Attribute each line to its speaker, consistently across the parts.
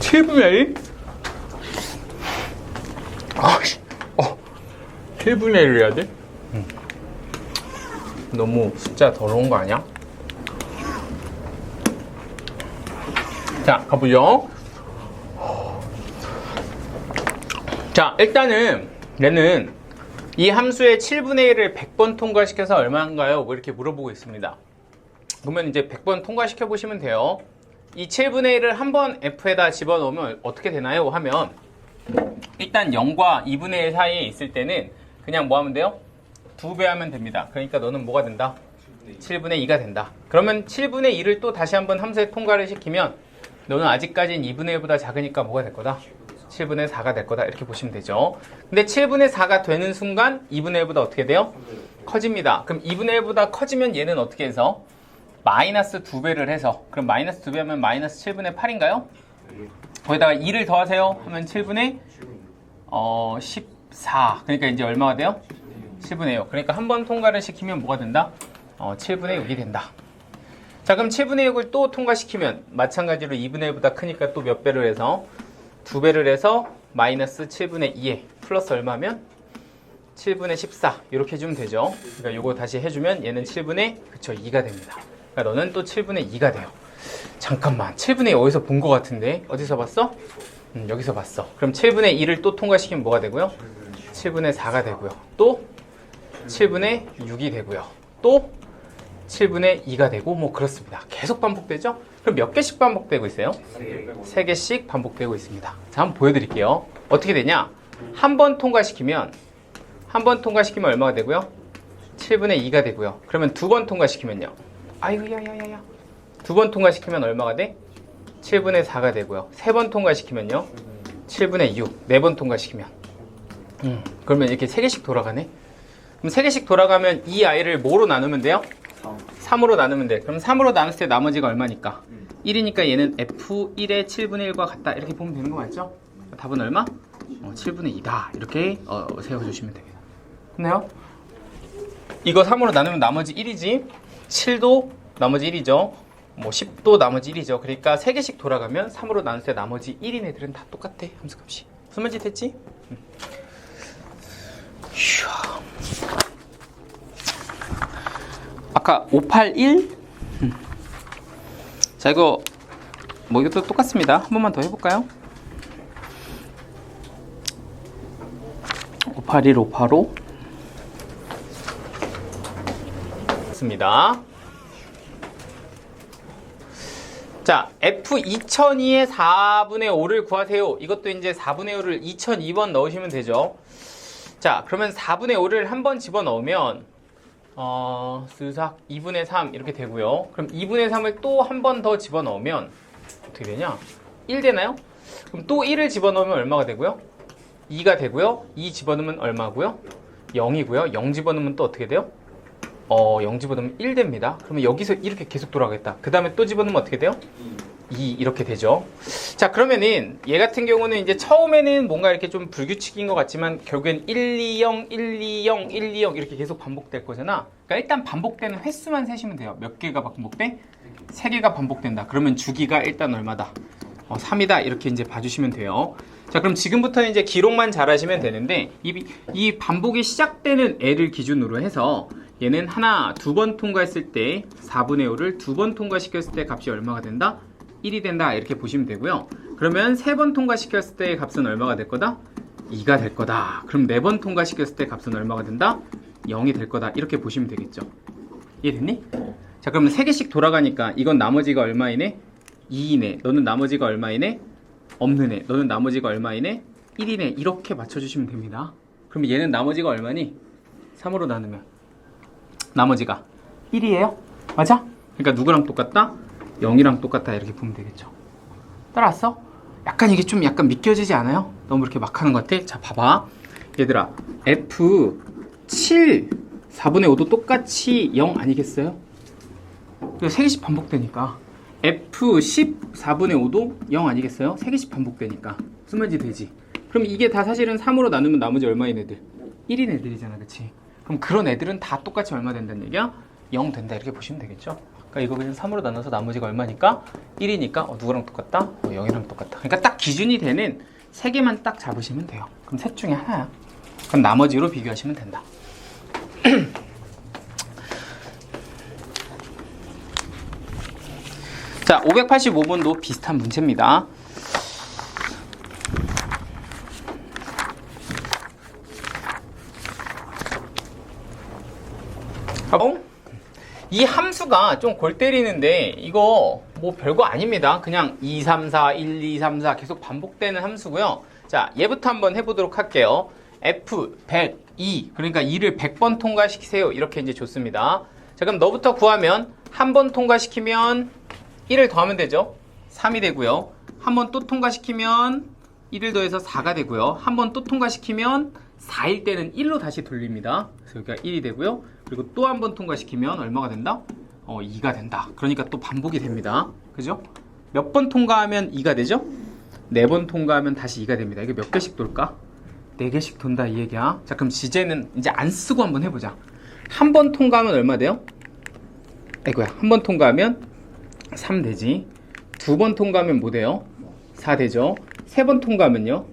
Speaker 1: 7분의 1? 아씨, 어, 7분의 1을 해야 돼? 너무 숫자 더러운 거 아니야? 자, 가보죠. 자, 일단은 얘는 이 함수의 7분의 1을 100번 통과시켜서 얼마인가요? 뭐 이렇게 물어보고 있습니다. 그러면 이제 100번 통과시켜 보시면 돼요. 이 7분의 1을 한번 f에다 집어넣으면 어떻게 되나요? 하면 일단 0과 2분의 1 사이에 있을 때는 그냥 뭐 하면 돼요? 두배 하면 됩니다. 그러니까 너는 뭐가 된다? 7분의 2가 된다. 그러면 7분의 2를 또 다시 한번 함수에 통과를 시키면 너는 아직까지는 2분의 1보다 작으니까 뭐가 될 거다? 7분의 4가 될 거다. 이렇게 보시면 되죠. 근데 7분의 4가 되는 순간 2분의 1보다 어떻게 돼요? 커집니다. 그럼 2분의 1보다 커지면 얘는 어떻게 해서? 마이너스 2배를 해서 그럼 마이너스 2배 하면 마이너스 7분의 8인가요? 거기다가 2를 더하세요 하면 7분의 어, 14 그러니까 이제 얼마가 돼요? 7분의 6 그러니까 한 번 통과를 시키면 뭐가 된다? 어, 7분의 6이 된다 자 그럼 7분의 6을 또 통과시키면 마찬가지로 2분의 1보다 크니까 또 몇 배를 해서 2배를 해서 마이너스 7분의 2에 플러스 얼마면? 7분의 14 이렇게 해주면 되죠 그러니까 요거 다시 해주면 얘는 7분의 그쵸 2가 됩니다 그러니까 너는 또 7분의 2가 돼요. 잠깐만 7분의 2 어디서 본 것 같은데? 어디서 봤어? 음, 여기서 봤어. 그럼 7분의 2를 또 통과시키면 뭐가 되고요? 7분의 4가 되고요. 또 7분의 6이 되고요. 또 7분의 2가 되고 뭐 그렇습니다. 계속 반복되죠? 그럼 몇 개씩 반복되고 있어요? 3개 씩 반복되고 있습니다. 자 한번 보여드릴게요. 어떻게 되냐? 한 번 통과시키면 한 번 통과시키면 얼마가 되고요? 7분의 2가 되고요. 그러면 두 번 통과시키면요 아이고 야야야야 두 번 통과시키면 얼마가 돼? 7분의 4가 되고요. 세 번 통과시키면요. 7분의 6. 네 번 통과시키면. 음, 그러면 이렇게 세 개씩 돌아가네. 그럼 세 개씩 돌아가면 이 아이를 뭐로 나누면 돼요? 3 으로 나누면 돼. 그럼 3으로 나눴을 때 나머지가 얼마니까? 1이니까 얘는 F1의 7분의 1과 같다. 이렇게 보면 되는 거 맞죠? 답은 얼마? 어, 7분의 2다. 이렇게 어, 세워주시면 됩니다. 됐나요? 이거 3으로 나누면 나머지 1이지. 7도 나머지 1이죠. 뭐 10도 나머지 1이죠. 그러니까 3개씩 돌아가면 3으로 나눌 때 나머지 1인 애들은 다 똑같아. 함수값이. 말인지 됐지? 음. 휴. 아까 581? 음. 자, 이거 뭐 이것도 똑같습니다. 한 번만 더 해볼까요? 581, 585. 습니다. 자, F2002의 4분의 5를 구하세요. 이것도 이제 4분의 5를 2002번 넣으시면 되죠. 자, 그러면 4분의 5를 한 번 집어넣으면 어, 스삭 2분의 3 이렇게 되고요. 그럼 2분의 3을 또 한 번 더 집어넣으면 어떻게 되냐? 1 되나요? 그럼 또 1을 집어넣으면 얼마가 되고요? 2가 되고요. 2 집어넣으면 얼마고요? 0이고요. 0 집어넣으면 또 어떻게 돼요? 어, 0 집어넣으면 1 됩니다. 그러면 여기서 이렇게 계속 돌아가겠다. 그 다음에 또 집어넣으면 어떻게 돼요? 2 이렇게 되죠. 자, 그러면은 얘 같은 경우는 이제 처음에는 뭔가 이렇게 좀 불규칙인 것 같지만 결국엔 1, 2, 0, 1, 2, 0, 1, 2, 0 이렇게 계속 반복될 거잖아. 그러니까 일단 반복되는 횟수만 세시면 돼요. 몇 개가 반복돼? 3개가 반복된다. 그러면 주기가 일단 얼마다? 어, 3이다. 이렇게 이제 봐주시면 돼요. 자, 그럼 지금부터는 이제 기록만 잘 하시면 되는데 이, 이 반복이 시작되는 애를 기준으로 해서 얘는 하나, 두 번 통과했을 때 4분의 5를 두 번 통과시켰을 때 값이 얼마가 된다? 1이 된다. 이렇게 보시면 되고요. 그러면 세 번 통과시켰을 때 값은 얼마가 될 거다? 2가 될 거다. 그럼 네 번 통과시켰을 때 값은 얼마가 된다? 0이 될 거다. 이렇게 보시면 되겠죠. 이해됐니? 자, 그러면 세 개씩 돌아가니까 이건 나머지가 얼마이네? 2이네. 너는 나머지가 얼마이네? 없는 애. 너는 나머지가 얼마이네? 1이네. 이렇게 맞춰주시면 됩니다. 그럼 얘는 나머지가 얼마니? 3으로 나누면 나머지가 1이에요. 맞아? 그러니까 누구랑 똑같다? 0이랑 똑같다. 이렇게 보면 되겠죠. 따라왔어? 약간 이게 좀 약간 믿겨지지 않아요? 너무 이렇게 막 하는 것 같아? 자, 봐봐. 얘들아, F7, 4분의 5도 똑같이 0 아니겠어요? 그래서 3개씩 반복되니까. F10, 4분의 5도 0 아니겠어요? 3개씩 반복되니까. 무슨 말인지 되지? 그럼 이게 다 사실은 3으로 나누면 나머지 얼마인 애들? 1인 애들이잖아, 그치? 그럼 그런 애들은 다 똑같이 얼마 된다는 얘기야? 0 된다, 이렇게 보시면 되겠죠? 그러니까 이거 그냥 3으로 나눠서 나머지가 얼마니까? 1이니까 어, 누구랑 똑같다? 어, 0이랑 똑같다. 그러니까 딱 기준이 되는 세 개만 딱 잡으시면 돼요. 그럼 셋 중에 하나야. 그럼 나머지로 비교하시면 된다. 자, 585번도 비슷한 문제입니다. 어? 이 함수가 좀 골 때리는데 이거 뭐 별거 아닙니다. 그냥 2, 3, 4, 1, 2, 3, 4 계속 반복되는 함수고요. 자, 얘부터 한번 해보도록 할게요. f 100, 2 그러니까 2를 100번 통과시키세요. 이렇게 이제 줬습니다. 자, 그럼 너부터 구하면 한 번 통과시키면 1을 더하면 되죠. 3이 되고요. 한 번 또 통과시키면 1을 더해서 4가 되고요. 한 번 또 통과시키면 4일 때는 1로 다시 돌립니다. 그래서 여기가 1이 되고요. 그리고 또 한 번 통과시키면 얼마가 된다? 어, 2가 된다. 그러니까 또 반복이 됩니다. 그죠? 몇 번 통과하면 2가 되죠? 네 번 통과하면 다시 2가 됩니다. 이게 몇 개씩 돌까? 네 개씩 돈다 이 얘기야. 자, 그럼 지제는 이제 안 쓰고 한번 해보자. 한 번 통과하면 얼마 돼요? 아이고야. 한 번 통과하면 3 되지. 두 번 통과하면 뭐 돼요? 4 되죠. 세 번 통과하면요?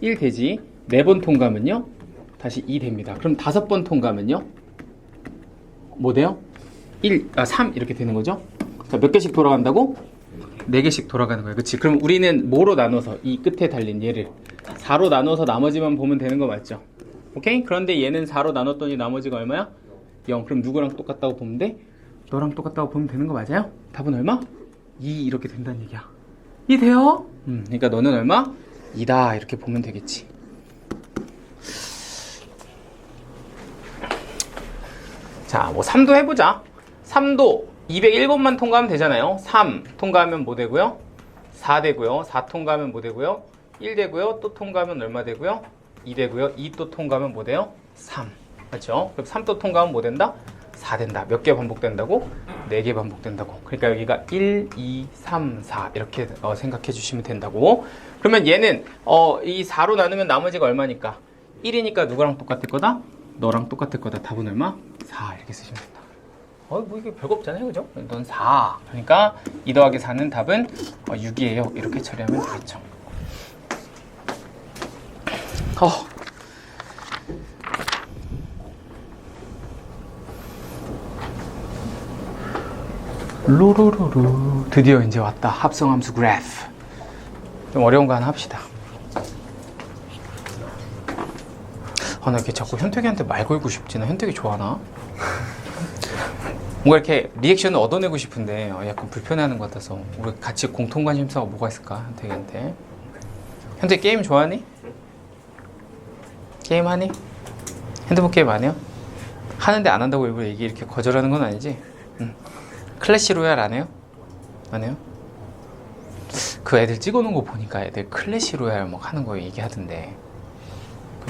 Speaker 1: 1 되지. 네 번 통과하면요? 다시 2 됩니다. 그럼 다섯 번 통과하면요? 뭐 돼요? 1, 아, 3 이렇게 되는 거죠? 자, 몇 개씩 돌아간다고? 4개씩 돌아가는 거예요. 그치? 그럼 우리는 뭐로 나눠서 이 끝에 달린 얘를 4로 나눠서 나머지만 보면 되는 거 맞죠? 오케이? 그런데 얘는 4로 나눴더니 나머지가 얼마야? 0. 그럼 누구랑 똑같다고 보면 돼? 너랑 똑같다고 보면 되는 거 맞아요? 답은 얼마? 2 이렇게 된다는 얘기야. 이 돼요? 음, 그러니까 너는 얼마? 2다 이렇게 보면 되겠지. 자, 뭐 3도 해보자. 3도 201번만 통과하면 되잖아요. 3 통과하면 뭐 되고요? 4 되고요. 4 통과하면 뭐 되고요? 1 되고요. 또 통과하면 얼마 되고요? 2 되고요. 2 또 통과하면 뭐 돼요? 3. 맞죠? 그럼 3 또 통과하면 뭐 된다? 4 된다. 몇 개 반복된다고? 4개 반복된다고. 그러니까 여기가 1, 2, 3, 4 이렇게 어, 생각해 주시면 된다고. 그러면 얘는 어, 이 4로 나누면 나머지가 얼마니까? 1이니까 누구랑 똑같을 거다? 너랑 똑같을 거다. 답은 얼마? 4 이렇게 쓰시면 된다. 어, 뭐 이게 별거 없잖아요, 그죠? 넌 4. 그러니까 2 더하기 4는 답은 어, 6이에요. 이렇게 처리하면 되겠죠. 어. 루루루루 드디어 이제 왔다 합성함수 그래프 좀 어려운 거 하나 합시다 아 나 이렇게 자꾸 현택이한테 말 걸고 싶지 나 현택이 좋아하나? 뭔가 이렇게 리액션을 얻어내고 싶은데 어, 약간 불편해하는 것 같아서 우리 같이 공통 관심사가 뭐가 있을까 현택이한테 현택 게임 좋아하니? 게임 하니? 핸드폰 게임 안 해요? 하는데 안 한다고 일부러 얘기 이렇게 거절하는 건 아니지? 응. 클래시 로얄 안 해요? 안 해요? 그 애들 찍어놓은 거 보니까 애들 클래시 로얄 막 하는 거 얘기하던데 그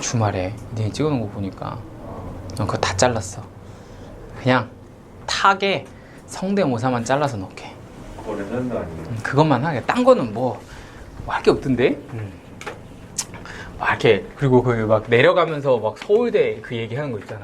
Speaker 1: 주말에 니네 찍어놓은 거 보니까 난 그거 다 잘랐어. 그냥 탁에 성대모사만 잘라서 넣게.
Speaker 2: 그거 레전드 아니에요?
Speaker 1: 음, 그것만 하게. 딴 거는 뭐 할 게 없던데? 음. 막 이렇게 그리고 그 막 내려가면서 막 서울대 그 얘기하는 거 있잖아